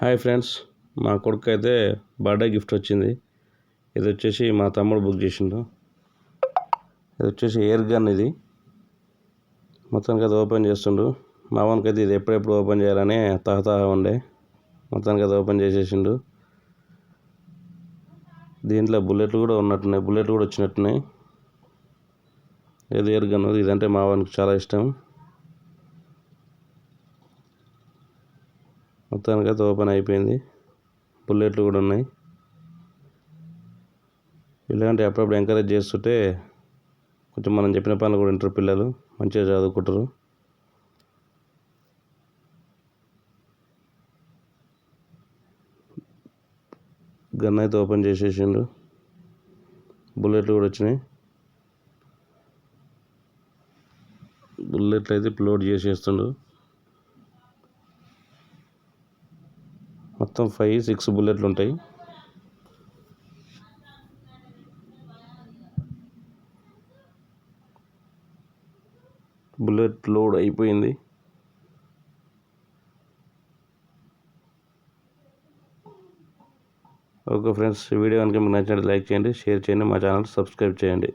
Hi friends మా కొడుకు అయితే బర్త్డే గిఫ్ట్ వచ్చింది. ఇది వచ్చేసి మా తమ్ముడు బుక్ చేసిండు. ఇది వచ్చేసి ఎయిర్ గన్ ఇది. మొత్తానికి అది ఓపెన్ చేస్తుండు. మా వానికి అయితే ఇది ఎప్పుడెప్పుడు ఓపెన్ చేయాలని తహతహ ఉండే. మొత్తానికి అది ఓపెన్ చేసేసిండు. దీంట్లో బుల్లెట్లు కూడా ఉన్నట్టున్నాయి. బుల్లెట్లు కూడా వచ్చినట్టున్నాయి. ఇది ఎయిర్ గన్ ఇదంటే మా వానికి చాలా ఇష్టం. మొత్తానికి అయితే ఓపెన్ అయిపోయింది. బుల్లెట్లు కూడా ఉన్నాయి. ఇలాంటి అప్పుడప్పుడు ఎంకరేజ్ చేస్తుంటే కొంచెం మనం చెప్పిన పనులు కూడా వింటారు పిల్లలు. మంచిగా చదువుకుంటారు. గన్ అయితే ఓపెన్ చేసేసిండు. బుల్లెట్లు కూడా వచ్చినాయి. బుల్లెట్లు అయితే లోడ్ చేసేస్తుండు. మొత్తం ఫైవ్ సిక్స్ బుల్లెట్లు ఉంటాయి. బుల్లెట్ లోడ్ అయిపోయింది. ఓకే ఫ్రెండ్స్ వీడియో కనుక మీకు నచ్చినట్టు లైక్ చేయండి షేర్ చేయండి మా ఛానల్ సబ్స్క్రైబ్ చేయండి.